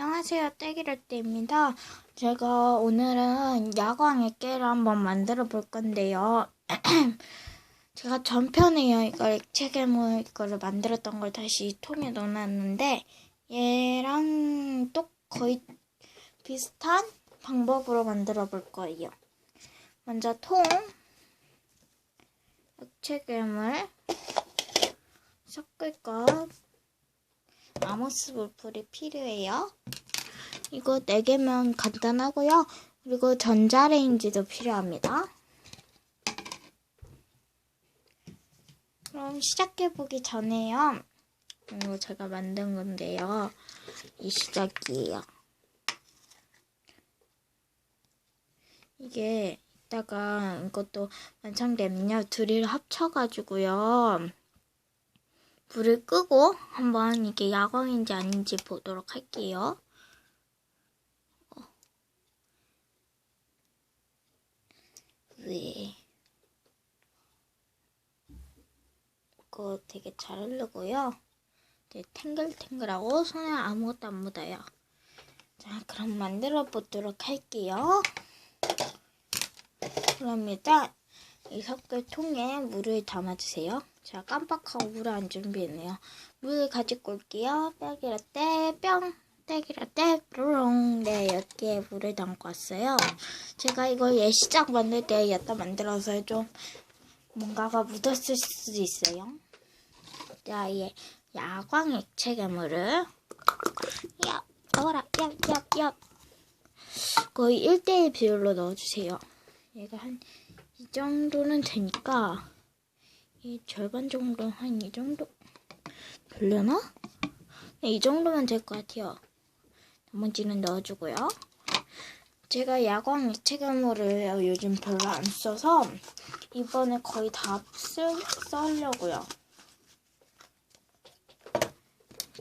안녕하세요, 떼기라떼입니다. 제가 오늘은 야광 액계를 한번 만들어 볼 건데요. 제가 전편에요, 이걸 액체 괴물 이거를 만들었던 걸 다시 통에 넣어놨는데, 얘랑 또 거의 비슷한 방법으로 만들어 볼 거예요. 먼저 통, 액체 괴물, 섞을 것, 아모스 물풀이 필요해요. 이거 4개면 간단하고요. 그리고 전자레인지도 필요합니다. 그럼 시작해보기 전에요. 이거 제가 만든 건데요. 이 시작이에요. 이게 이따가 이것도 완성되면요. 둘이를 합쳐가지고요. 불을 끄고 한번 이게 야광인지 아닌지 보도록 할게요. 어. 네. 이거 되게 잘 흐르고요. 되게 탱글탱글하고 손에 아무것도 안 묻어요. 자, 그럼 만들어 보도록 할게요. 그럼 일단 이 섞을 통에 물을 담아주세요. 제가 깜빡하고 물을 안 준비했네요. 물 가지고 올게요. 딸기라떼 뿅. 딸기라떼 뾰롱. 네, 여기에 물을 담고 왔어요. 제가 이걸 예시작 만들 때 여기다 만들어서 좀 뭔가가 묻었을 수도 있어요. 자, 얘 야광 액체 괴물을 야, 넣어라. 야, 야, 야. 거의 1대1 비율로 넣어주세요. 얘가 한 이 정도는 되니까 이 절반 정도 한 이 정도 별려나? 네, 이 정도면 될 것 같아요. 나머지는 넣어주고요. 제가 야광 액체감물을 요즘 별로 안 써서 이번에 거의 다 쓸, 써려고요.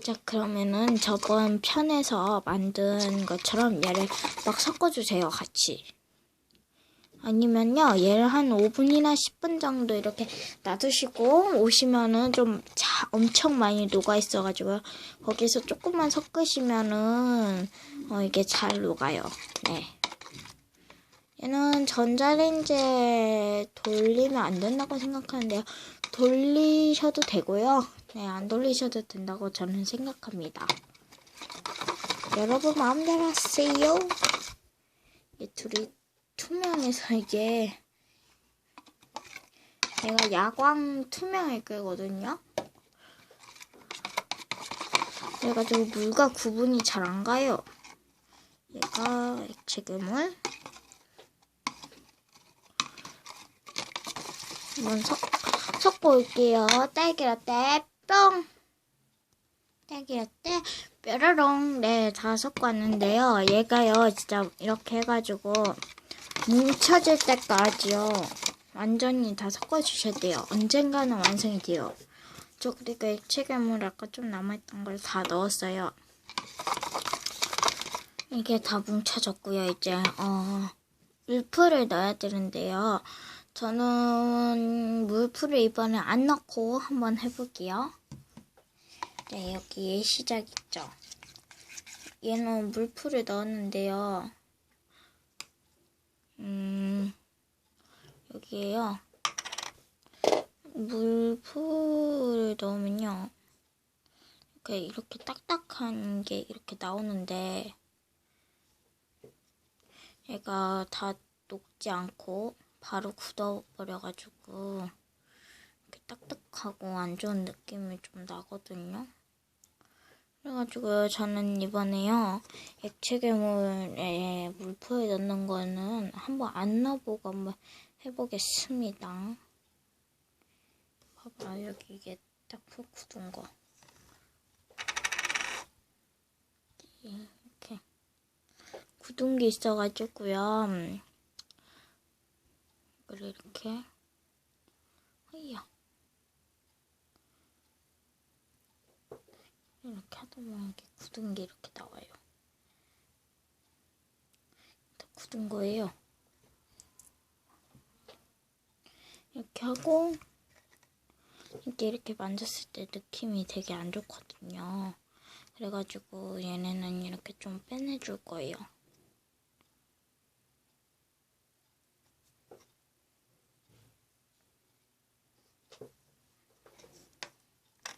자 그러면은 저번 편에서 만든 것처럼 얘를 막 섞어주세요 같이. 아니면요, 얘를 한 5분이나 10분 정도 이렇게 놔두시고 오시면은 좀 자, 엄청 많이 녹아있어가지고 거기서 조금만 섞으시면은 어, 이게 잘 녹아요. 네. 얘는 전자레인지에 돌리면 안 된다고 생각하는데요. 돌리셔도 되고요. 네, 안 돌리셔도 된다고 저는 생각합니다. 여러분 마음대로 하세요. 이 둘이 투명해서 이게 내가 야광 투명일 거거든요. 그래가지고 물과 구분이 잘 안 가요. 얘가 괴물. 한번 섞, 섞고 올게요. 딸기라떼 뿅. 딸기라떼 뾰로롱. 네, 다 섞고 왔는데요. 얘가요, 진짜 이렇게 해가지고 뭉쳐질 때까지요. 완전히 다 섞어주셔야 돼요. 언젠가는 완성이 돼요. 저 그리고 액체 괴물 아까 좀 남아있던 걸 다 넣었어요. 이게 다 뭉쳐졌고요. 이제 어, 물풀을 넣어야 되는데요. 저는 물풀을 이번에 안 넣고 한번 해볼게요. 네, 여기 시작 있죠. 얘는 물풀을 넣었는데요. 음, 여기에요. 물풀을 넣으면요. 이렇게, 이렇게 딱딱한 게 이렇게 나오는데, 얘가 다 녹지 않고 바로 굳어버려가지고, 이렇게 딱딱하고 안 좋은 느낌이 좀 나거든요. 그래가지고 저는 이번에요 액체 괴물에 물풀에 넣는 거는 한번 안 넣어보고 한번 해보겠습니다. 봐봐 여기 이게 딱풀 굳은 거 이렇게 굳은 게 있어가지고요. 이걸 이렇게 허이야 이렇게 굳은 게 이렇게 나와요. 다 굳은 거예요. 이렇게 하고 이게 이렇게 만졌을 때 느낌이 되게 안 좋거든요. 그래가지고 얘네는 이렇게 좀 빼내줄 거예요.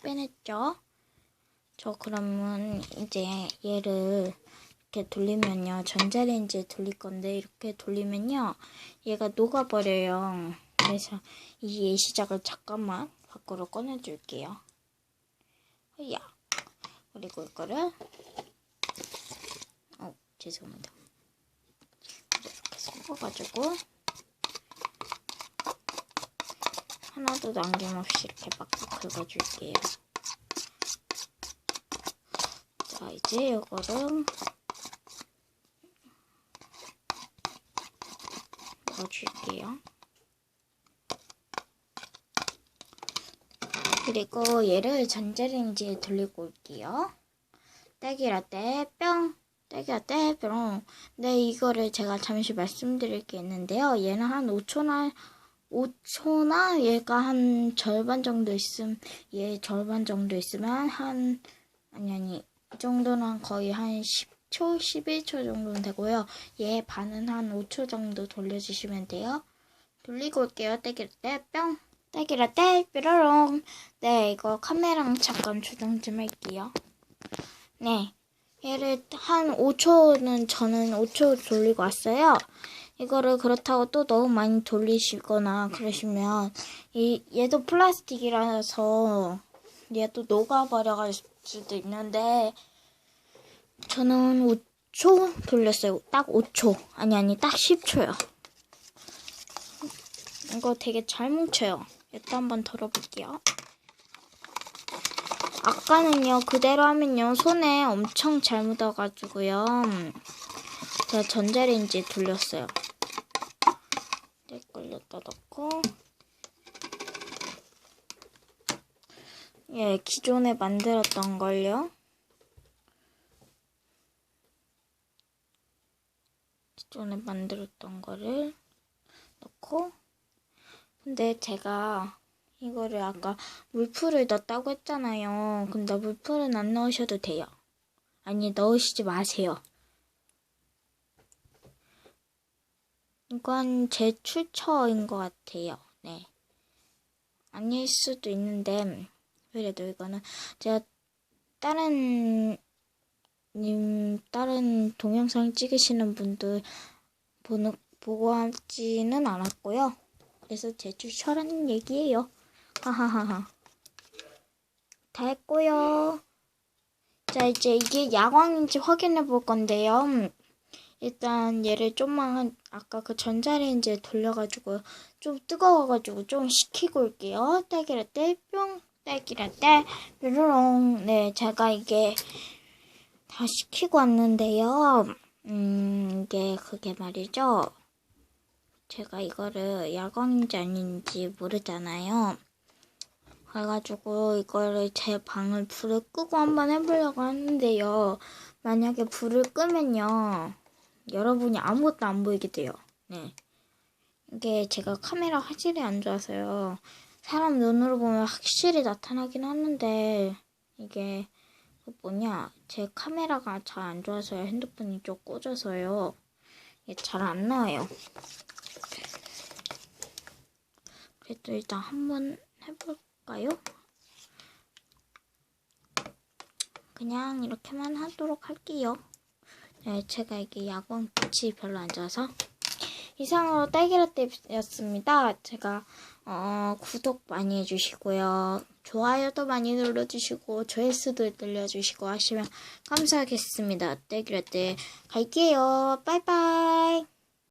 빼냈죠? 저 그러면 이제 얘를 이렇게 돌리면요. 전자레인지에 돌릴 건데 이렇게 돌리면요. 얘가 녹아버려요. 그래서 이 예시작을 잠깐만 밖으로 꺼내줄게요. 야 그리고 이거를 어 죄송합니다. 이렇게 섞어가지고 하나도 남김없이 이렇게 막 긁어줄게요. 자 이제 이거를 넣어줄게요. 그리고 얘를 전자레인지에 돌리고 올게요. 딸기라떼 뿅 딸기라떼 뿅 네 이거를 제가 잠시 말씀드릴 게 있는데요. 얘는 한 5초나 5초나 얘가 한 절반 정도 있음 얘 절반 정도 있으면 한 아니 아니 이 정도는 거의 한 10초 11초 정도는 되고요. 얘 반은 한 5초 정도 돌려주시면 돼요. 돌리고 올게요. 딸기라 떼 뿅 딸기라 떼 뾰로롱 네 이거 카메랑 잠깐 조정 좀 할게요. 네. 얘를 한 5초는 저는 5초 돌리고 왔어요. 이거를 그렇다고 또 너무 많이 돌리시거나 그러시면 이 얘도 플라스틱이라서 얘도 녹아버려갈 수도 있는데 저는 5초 돌렸어요. 딱 5초. 아니 아니 딱 10초요. 이거 되게 잘 뭉쳐요. 이따 한번 덜어볼게요. 아까는요 그대로 하면요 손에 엄청 잘 묻어가지고요 제가 전자레인지에 돌렸어요 이걸 여기다 넣고 예 기존에 만들었던 걸요 기존에 만들었던 거를 넣고 근데 제가 이거를 아까 물풀을 넣었다고 했잖아요. 근데 물풀은 안 넣으셔도 돼요. 아니, 넣으시지 마세요. 이건 제 출처인 것 같아요. 네. 아닐 수도 있는데, 그래도 이거는 제가 다른, 님, 다른 동영상 찍으시는 분들 보는, 보고 하지는 않았고요. 그래서 제 출처라는 얘기예요. 하하하하. 다 했고요. 자, 이제 이게 야광인지 확인해 볼 건데요. 일단 얘를 좀만 아까 그 전자레인지에 돌려가지고 좀 뜨거워가지고 좀 식히고 올게요. 딸기라떼 뿅 딸기라떼 뾰로롱 네 제가 이게 다 식히고 왔는데요. 음 이게 그게 말이죠. 제가 이거를 야광인지 아닌지 모르잖아요. 그래가지고 이거를 제 방을 불을 끄고 한번 해보려고 하는데요. 만약에 불을 끄면요. 여러분이 아무것도 안 보이게 돼요. 네. 이게 제가 카메라 화질이 안 좋아서요. 사람 눈으로 보면 확실히 나타나긴 하는데 이게 그 뭐냐 제 카메라가 잘 안 좋아서요. 핸드폰이 좀 꽂아서요. 잘 안 나와요. 그래도 일단 한번 해볼까요? 그냥 이렇게만 하도록 할게요. 네, 제가 이게 야광 빛이 별로 안 좋아서 이상으로 딸기라떼였습니다. 제가 어, 구독 많이 해주시고요. 좋아요도 많이 눌러주시고 조회수도 늘려주시고 하시면 감사하겠습니다. 딸기라떼 갈게요. 빠이빠이.